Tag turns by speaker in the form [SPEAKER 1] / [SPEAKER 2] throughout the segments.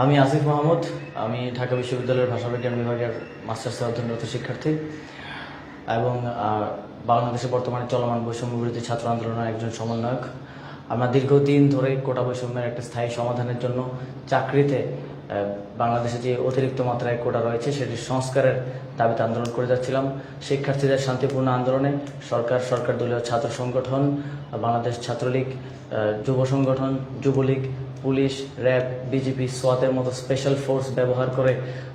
[SPEAKER 1] আমি আসিফ মাহমুদ, আমি ঢাকা বিশ্ববিদ্যালয়ের ভাষাবিজ্ঞান বিভাগের মাস্টার্সে অধ্যয়নরত শিক্ষার্থী এবং বাংলাদেশে বর্তমানে চলমান বৈষম্য বিরোধী ছাত্র আন্দোলনের একজন সমন্বয়ক। আমরা দীর্ঘদিন ধরে কোটা বৈষম্যের একটা স্থায়ী সমাধানের জন্য চাকরিতে বাংলাদেশে যে অতিরিক্ত মাত্রায় কোটা রয়েছে সেটির সংস্কারের দাবিতে আন্দোলন করে যাচ্ছিলাম। শিক্ষার্থীদের শান্তিপূর্ণ আন্দোলনে সরকার সরকার দলীয় ছাত্র সংগঠন, বাংলাদেশ ছাত্রলীগ যুব সংগঠন, যুবলীগ পুলিশ, র্যাব বিজেপি সোয়াতের মতো স্পেশাল ফোর্স ব্যবহার করে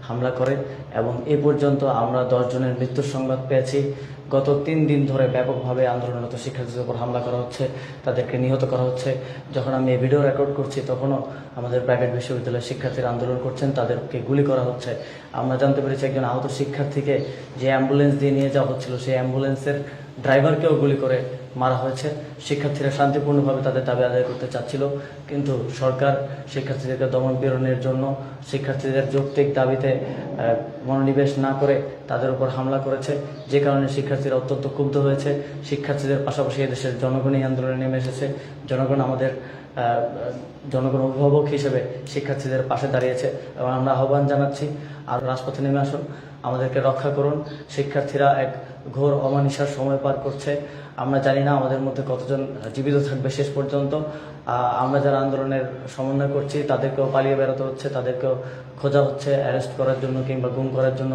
[SPEAKER 1] হামলা করে এবং এ পর্যন্ত আমরা দশ জনের মৃত্যুর সংবাদ পেয়েছি। গত তিন দিন ধরে ব্যাপকভাবে আন্দোলনরত শিক্ষার্থীদের উপর হামলা করা হচ্ছে, তাদেরকে নিহত করা হচ্ছে। যখন আমি এই ভিডিও রেকর্ড করছি, তখনও আমাদের প্রাইভেট বিশ্ববিদ্যালয়ের শিক্ষার্থীরা আন্দোলন করছেন, তাদেরকে গুলি করা হচ্ছে। আমরা জানতে পেরেছি একজন আহত শিক্ষার্থীকে যে অ্যাম্বুলেন্স দিয়ে নিয়ে যাওয়া হচ্ছিল, সেই অ্যাম্বুলেন্সের ড্রাইভারকেও গুলি করে মারা হয়েছে। শিক্ষার্থীরা শান্তিপূর্ণভাবে তাদের দাবি আদায় করতে চাচ্ছিল, কিন্তু সরকার শিক্ষার্থীদেরকে দমন পীড়নের জন্য শিক্ষার্থীদের যৌক্তিক দাবিতে মনোনিবেশ না করে তাদের উপর হামলা করেছে। যে কারণে শিক্ষার্থীরা অত্যন্ত ক্ষুব্ধ হয়েছে। শিক্ষার্থীদের পাশাপাশি এদেশের জনগণই আন্দোলনে নেমে এসেছে। জনগণ আমাদের জনগণ অভিভাবক হিসেবে শিক্ষার্থীদের পাশে দাঁড়িয়েছে এবং আমরা আহ্বান জানাচ্ছি, আর রাজপথে নেমে আসুন, আমাদেরকে রক্ষা করুন। শিক্ষার্থীরা এক ঘোর অমানিসার সময় পার করছে। আমরা জানি না আমাদের মধ্যে কতজন জীবিত থাকবে শেষ পর্যন্ত। আমরা যারা আন্দোলনের সমন্বয় করছি, তাদেরকেও পালিয়ে বেরোতে হচ্ছে, তাদেরকেও খোঁজা হচ্ছে, অ্যারেস্ট করার জন্য কিংবা গুম করার জন্য।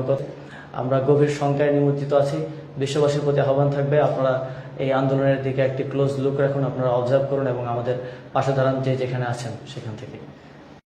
[SPEAKER 1] আমরা গভীর সংখ্যায় নিমজ্জিত আছি। বিশ্ববাসীর প্রতি আহ্বান থাকবে, আপনারা এই আন্দোলনের দিকে একটি ক্লোজ লুক রাখুন, আপনারা অবজার্ভ করুন এবং আমাদের পাশে দাঁড়ান যে যেখানে আছেন সেখান থেকে।